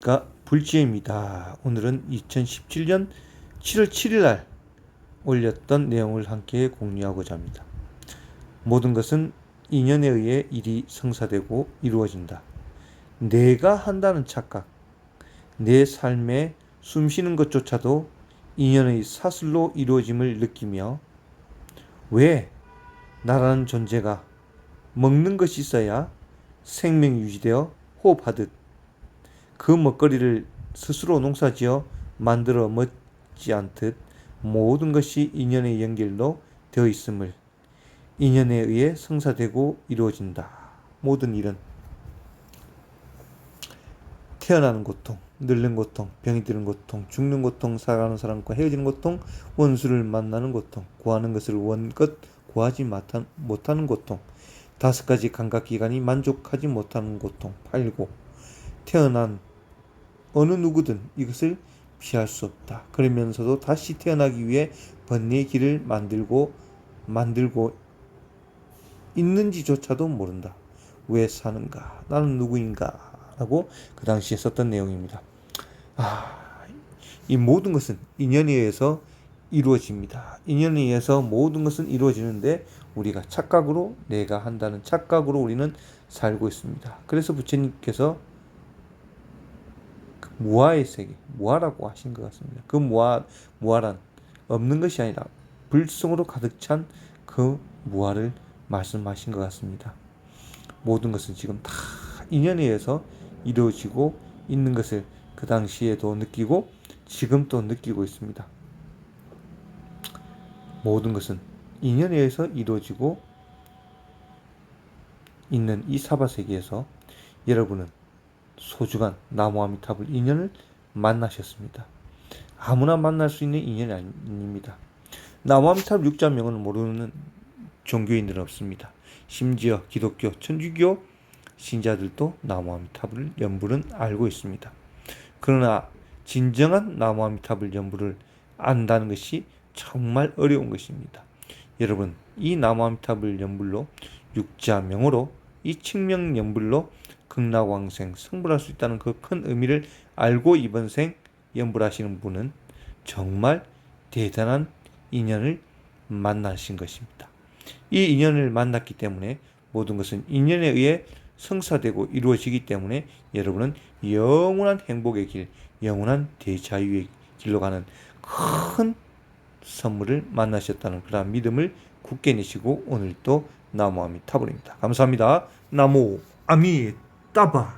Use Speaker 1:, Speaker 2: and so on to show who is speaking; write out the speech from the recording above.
Speaker 1: 가 불지입니다. 오늘은 2017년 7월 7일 날 올렸던 내용을 함께 공유하고자 합니다. 모든 것은 인연에 의해 일이 성사되고 이루어진다. 내가 한다는 착각, 내 삶에 숨 쉬는 것조차도 인연의 사슬로 이루어짐을 느끼며 왜 나라는 존재가 먹는 것이 있어야 생명이 유지되어 호흡하듯 그 먹거리를 스스로 농사지어 만들어 먹지 않듯 모든 것이 인연의 연결로 되어 있음을 인연에 의해 성사되고 이루어진다. 모든 일은 태어나는 고통, 늙는 고통, 병이 드는 고통, 죽는 고통, 살아가는 사람과 헤어지는 고통, 원수를 만나는 고통, 구하는 것을 원껏 구하지 못하는 고통, 다섯 가지 감각 기관이 만족하지 못하는 고통, 팔고 태어난 어느 누구든 이것을 피할 수 없다. 그러면서도 다시 태어나기 위해 번뇌의 길을 만들고 만들고 있는지조차도 모른다. 왜 사는가? 나는 누구인가? 라고 그 당시에 썼던 내용입니다. 아, 이 모든 것은 인연에 의해서 이루어집니다. 인연에 의해서 모든 것은 이루어지는데 우리가 착각으로 내가 한다는 착각으로 우리는 살고 있습니다. 그래서 부처님께서 그 무아의 세계, 무아라고 하신 것 같습니다. 그 무아, 무아란 없는 것이 아니라 불성으로 가득 찬 그 무아를 말씀하신 것 같습니다. 모든 것은 지금 다 인연에 의해서 이루어지고 있는 것을 그 당시에도 느끼고 지금 또 느끼고 있습니다. 모든 것은 인연에 의해서 이루어지고 있는 이 사바 세계에서 여러분은 소중한 나무 아미타불 인연을 만나셨습니다. 아무나 만날 수 있는 인연이 아닙니다. 나무 아미타불 육자명을 모르는 종교인들은 없습니다. 심지어 기독교, 천주교 신자들도 나무 아미타불 연불은 알고 있습니다. 그러나 진정한 나무 아미타불 연불을 안다는 것이 정말 어려운 것입니다. 여러분, 이 나무 아미타불 연불로 육자명으로 이 칙명 연불로 극락왕생 성불할 수 있다는 그 큰 의미를 알고 이번 생 연불하시는 분은 정말 대단한 인연을 만나신 것입니다. 이 인연을 만났기 때문에 모든 것은 인연에 의해 성사되고 이루어지기 때문에 여러분은 영원한 행복의 길, 영원한 대자유의 길로 가는 큰 선물을 만나셨다는 그런 믿음을 굳게 내시고 오늘 또 나무 아미타불입니다. 감사합니다. 나무 아미 타바